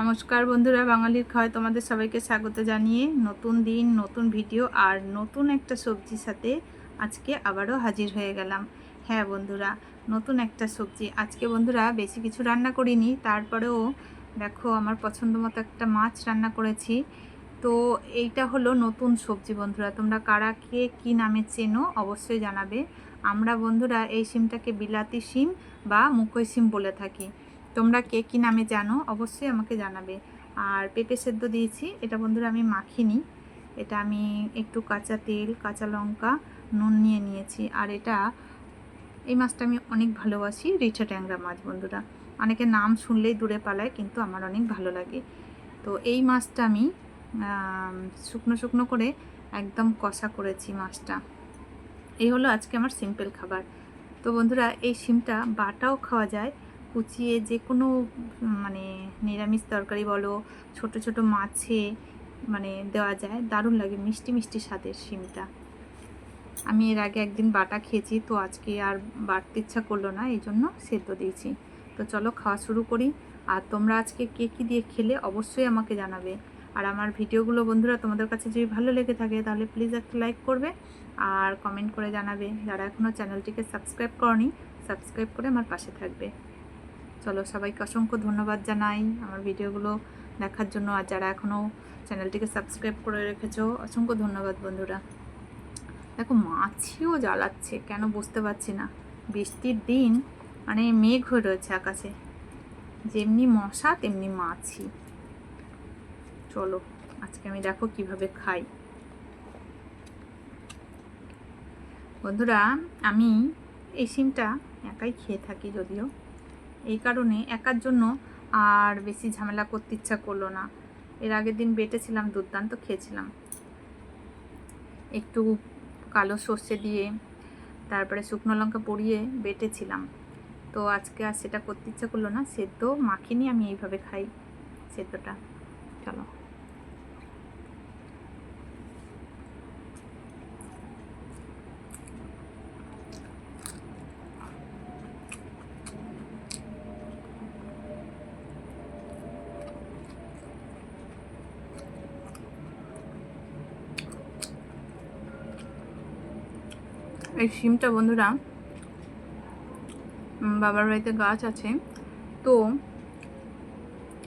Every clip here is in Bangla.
নমস্কার বন্ধুরা বাঙালির খাওয়ায় তোমাদের সবাইকে স্বাগত জানিয়ে নতুন দিন, নতুন ভিডিও আর নতুন একটা সবজির সাথে আজকে আবারও হাজির হয়ে গেলাম। হ্যাঁ বন্ধুরা, নতুন একটা সবজি। আজকে বন্ধুরা বেশি কিছু রান্না করিনি, তারপরেও দেখো আমার পছন্দ মতো একটা মাছ রান্না করেছি। তো এইটা হলো নতুন সবজি বন্ধুরা, তোমরা কারা কে কী নামে চেনো অবশ্যই জানাবে। আমরা বন্ধুরা এই সিমটাকে বিলাতি সিম বা মুকই সিম বলে থাকি। তোমরা কে কী নামে জানো, অবশ্যই আমাকে জানাবে। আর পেঁপে সেদ্ধ দিয়েছি, এটা বন্ধুরা আমি মাখিনি। এটা আমি একটু কাঁচা তেল, কাঁচা লঙ্কা, নুন নিয়ে নিয়েছি। আর এটা, এই মাছটা আমি অনেক ভালোবাসি, রিঠা ট্যাংরা মাছ বন্ধুরা। অনেকে নাম শুনলেই দূরে পালায়, কিন্তু আমার অনেক ভালো লাগে। তো এই মাছটা আমি শুকনো শুকনো করে একদম কষা করেছি মাছটা। এই হলো আজকে আমার সিম্পল খাবার। তো বন্ধুরা, এই সিমটা বাটাও খাওয়া যায় কুচিয়ে যে কোনো মানে নিরামিষ তরকারি বলো, ছোট ছোট মাছে মানে দেওয়া যায়। দারুণ লাগে, মিষ্টি মিষ্টি স্বাদের সিমটা। আমি এর আগে একদিন বাটা খেয়েছি, তো আজকে আর বাড়তে ইচ্ছা করল না, এই জন্য সেদ্ধ দিয়েছি। তো চলো খাওয়া শুরু করি। আর তোমরা আজকে কে কী দিয়ে খেলে অবশ্যই আমাকে জানাবে। আর আমার ভিডিওগুলো বন্ধুরা তোমাদের কাছে যদি ভালো লেগে থাকে, তাহলে প্লিজ একটা লাইক করবে। আর কমেন্ট করে জানাবে। যারা এখনও চ্যানেলটিকে সাবস্ক্রাইব করনি সাবস্ক্রাইব করে আমার পাশে থাকবে। চলো সবাইকে অসংখ্য ধন্যবাদ জানাই আমার ভিডিওগুলো দেখার জন্য। আর যারা এখনও চ্যানেলটিকে সাবস্ক্রাইব করে রেখেছো, অসংখ্য ধন্যবাদ বন্ধুরা। দেখো, মাছিও জ্বালাচ্ছে, কেন বুঝতে পারছি না। বৃষ্টির দিন মানে মেঘ হয়ে রয়েছে আকাশে। যেমনি মশা, তেমনি মাছি। চলো, আজকে আমি দেখো কীভাবে খাই। বন্ধুরা, আমি এই সিমটা একাই খেয়ে থাকি যদিও। এই কারণে একার জন্য আর বেশি ঝামেলা করতে ইচ্ছা করল না। এর আগের দিন বেটেছিলাম দুর্দান্ত খেয়েছিলাম। একটু কালো সর্ষে দিয়ে, তারপরে শুকনো লঙ্কা পরিয়ে বেটেছিলাম। তো আজকে আর সেটা করতে ইচ্ছা করল না, সেদ্ধ মাখিনি আমি এইভাবে খাই, সেদ্ধটা। চলো। এই সিমটা বন্ধুরা বাবার বাড়িতে গাছ আছে। তো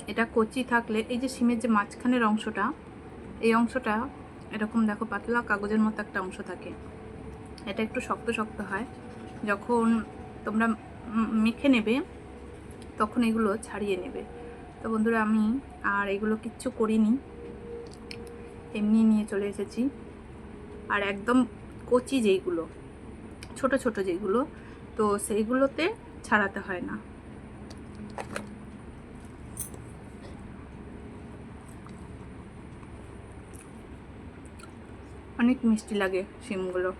এটা কচি থাকলে, এই যে সিমের যে মাঝখানের অংশটা, এই অংশটা এরকম দেখো পাতলা কাগজের মতো একটা অংশ থাকে। এটা একটু শক্ত শক্ত হয়। যখন তোমরা মেখে নেবে, তখন এগুলো ছাড়িয়ে নেবে। তো বন্ধুরা, আমি আর এগুলো কিচ্ছু করিনি। এমনি নিয়ে চলে এসেছি। আর একদম কচি যেইগুলো। ছোট ছোট যেগুলো তো সেইগুলোতে ছাড়াতে হয় না। অনেক মিষ্টি লাগে শিমগুলো।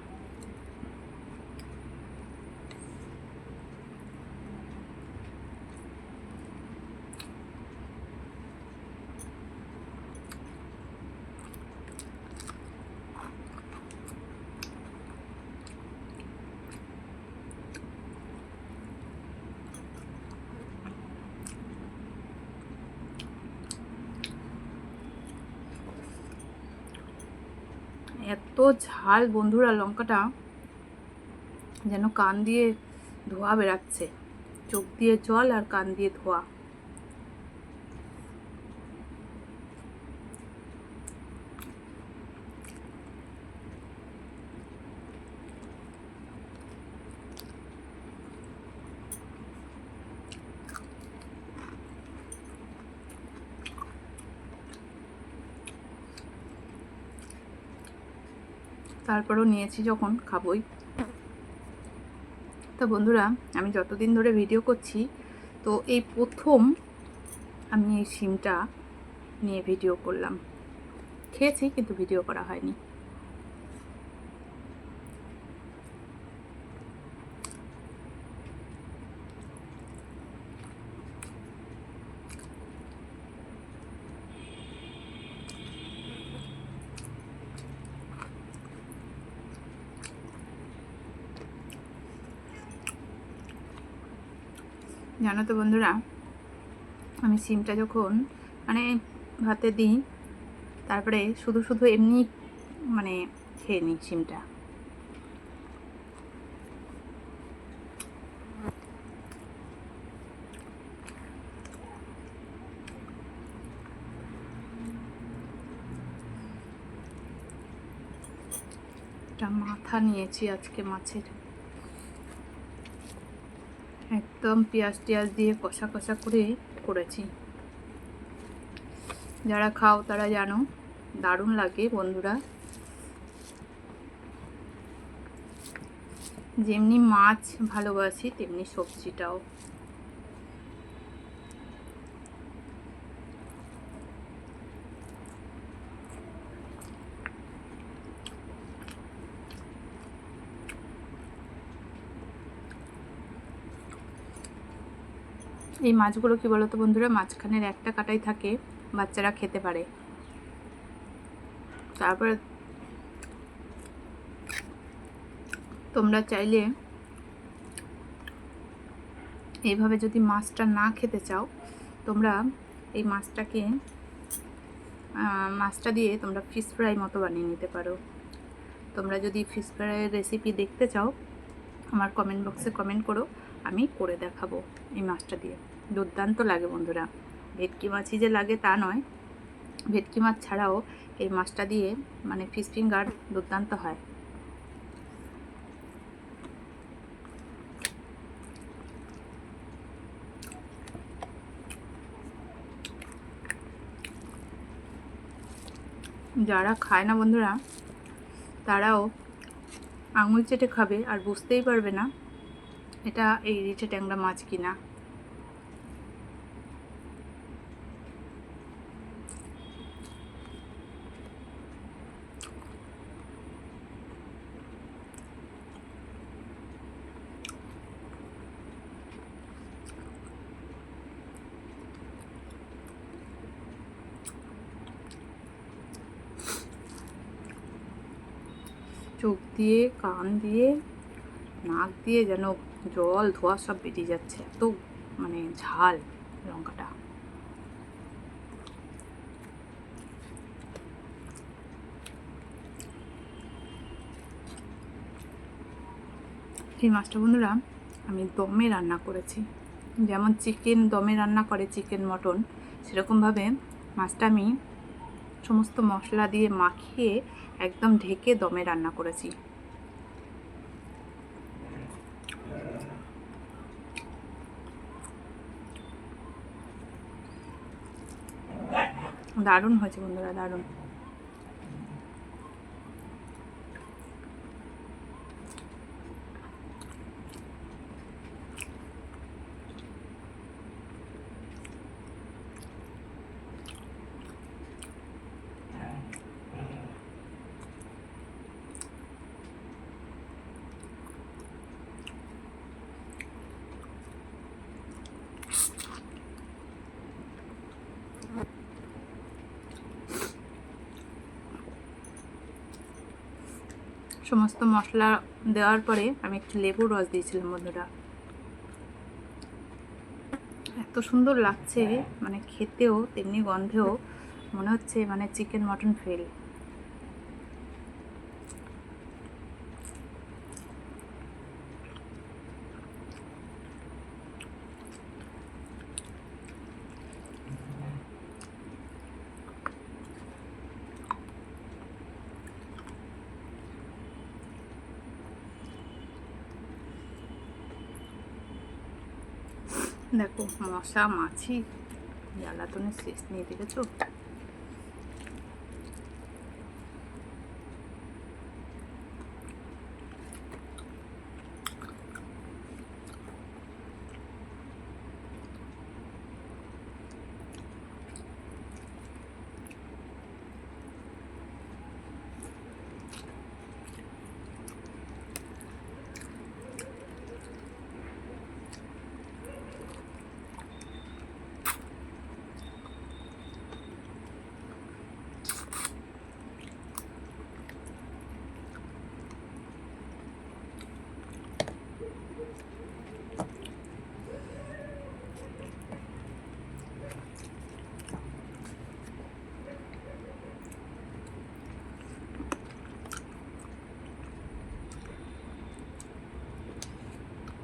এত ঝাল বন্ধুরা লঙ্কাটা যেন কান দিয়ে ধোয়া বেরাচ্ছে চোখ দিয়ে জল আর কান দিয়ে ধোয়া। তারপরেও নিয়েছি যখন খাবই। তো বন্ধুরা, আমি যতদিন ধরে ভিডিও করছি, তো এই প্রথম আমি এই সিমটা নিয়ে ভিডিও করলাম। খেয়েছি, কিন্তু ভিডিও করা হয়নি। জানো তো বন্ধুরা, আমি সিমটা যখন মানে ভাতে দিই, তারপরে শুধু শুধু এমনি মানে খেয়ে নিই সিমটা। মাথা নিয়েছি আজকে মাছের। একদম পেঁয়াজ টিয়াজ দিয়ে কষা কষা করে করেছি। যারা খাও তারা জানো, দারুণ লাগে বন্ধুরা। যেমনি মাছ ভালোবাসি, তেমনি সবজিটাও। এই মাছগুলো কি বলতো বন্ধুরা? মাঝখানের একটা কাটাই থাকে, বাচ্চারা খেতে পারে। তারপরে তোমরা চাইলে এইভাবে যদি মাছটা না খেতে চাও, তোমরা এই মাছটাকে মাছটা দিয়ে তোমরা ফিশ ফ্রাই মতো বানিয়ে নিতে পারো। তোমরা যদি ফিশ ফ্রাইয়ের রেসিপি দেখতে চাও, আমার কমেন্ট বক্সে কমেন্ট করো, আমি করে দেখাবো এই মাছটা দিয়ে। দুর্দান্ত লাগে বন্ধুরা। ভেটকি মাছই যে লাগে তা নয়। ভেটকি মাছ ছাড়াও এই মাছটা দিয়ে মানে ফিশ ফিঙ্গার দুর্দান্ত হয়। যারা খায় না বন্ধুরা, তারাও আঙুল চেটে খাবে আর বুঝতেই পারবে না এটা এই রিচে ট্যাংরা মাছ কিনা চোখ দিয়ে, কান দিয়ে, নাক দিয়ে যেন জল, ধোয়া সব বেরিয়ে যাচ্ছে। এত মানে ঝাল লঙ্কাটা। এই মাছটা বন্ধুরা, আমি দমে রান্না করেছি। যেমন চিকেন, দমে রান্না করে চিকেন, মটন, সেরকমভাবে মাছটা আমি সমস্ত মশলা দিয়ে মাখিয়ে একদম ঢেকে দমে রান্না করেছি। দারুণ হয়েছে বন্ধুরা দারুণ। সমস্ত মশলা দেওয়ার পরে আমি একটু লেবুর রস দিয়েছিলাম বন্ধুরা। এত সুন্দর লাগছে মানে খেতেও, তেমনি গন্ধেও মনে হচ্ছে মানে চিকেন মটন ফেল দেখো মশা মাছি জ্বালাতনের শেষ নিয়ে দেখেছ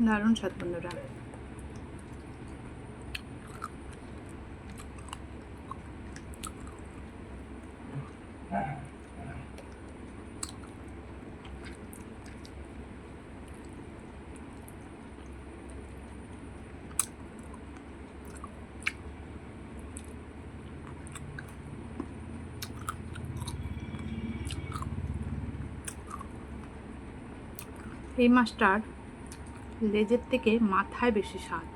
দারুণ স্বাদ বন্ধুরা। এই মাছটার লেজের থেকে মাথায় বেশি স্বাদ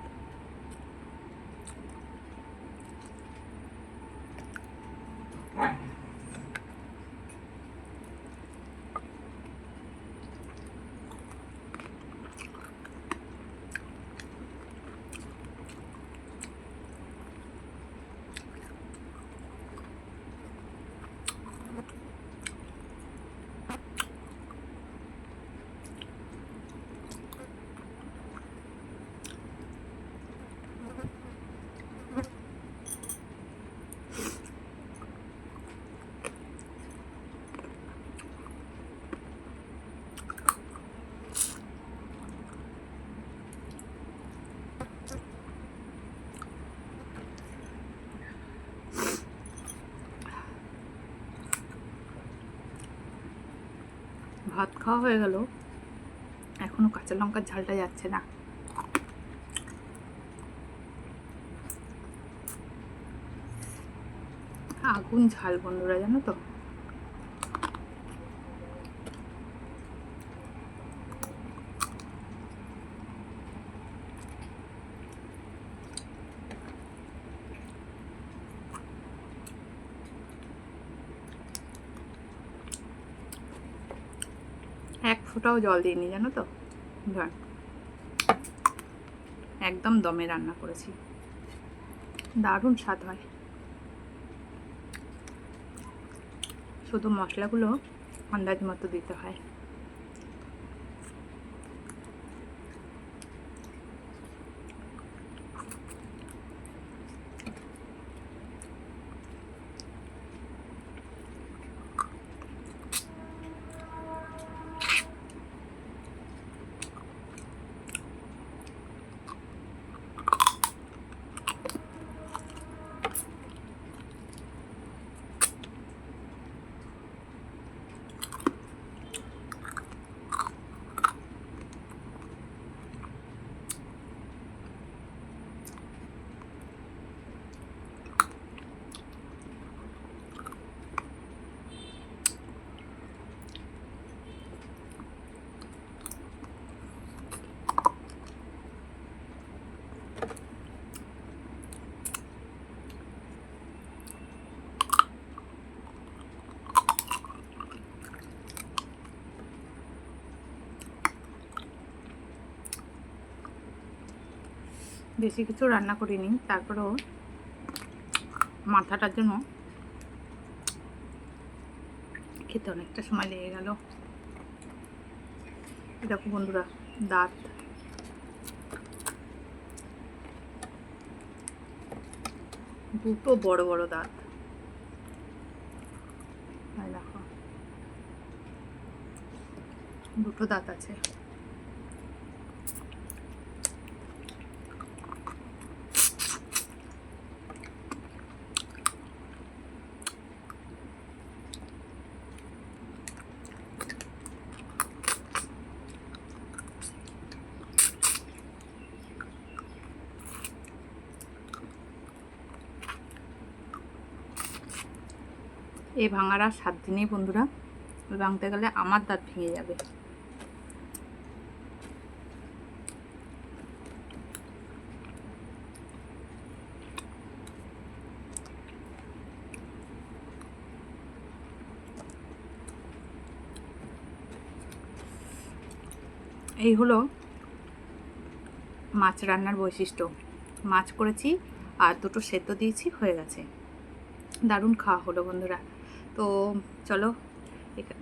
ভাত খাওয়া হয়ে গেল। এখনও কাঁচা লঙ্কার ঝালটা যাচ্ছে না। আগুন ঝাল বন্ধুরা জানো তো? ফোঁটাও জল দিইনি জানো তো? ধর। একদম দমে রান্না করেছি। দারুণ স্বাদ হয়। শুধু মশলাগুলো আন্দাজ মতো দিতে হয়। বেশি কিছু রান্না করিনি, তারপরেও মাথাটার জন্য খেতে অনেকটা সময় লেগে গেল। দেখো বন্ধুরা, দাঁত। দুটো বড় বড় দাঁত। দেখো, দুটো দাঁত আছে। এই ভাঙার আর সাত দিনেই বন্ধুরা ভাঙতে গেলে আমার দাঁত ভেঙে যাবে। এই হলো মাছ রান্নার বৈশিষ্ট্য। মাছ করেছি আর দুটো সেদ্ধ দিয়েছি, হয়ে গেছে। দারুণ খাওয়া হলো বন্ধুরা। তো চলো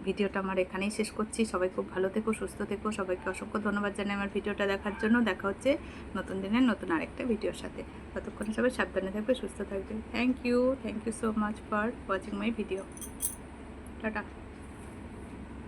ভিডিওটা আমার এখানেই শেষ করছি। সবাই খুব ভালো থেকো, সুস্থ থেকো। সবাইকে অসংখ্য ধন্যবাদ জানাই আমার ভিডিওটা দেখার জন্য। দেখা হচ্ছে নতুন দিনের নতুন আরেকটা ভিডিওর সাথে। ততক্ষণে সবাই সাবধানে থাকবে, সুস্থ থাকবে। Thank you thank you so much for watching my video tata.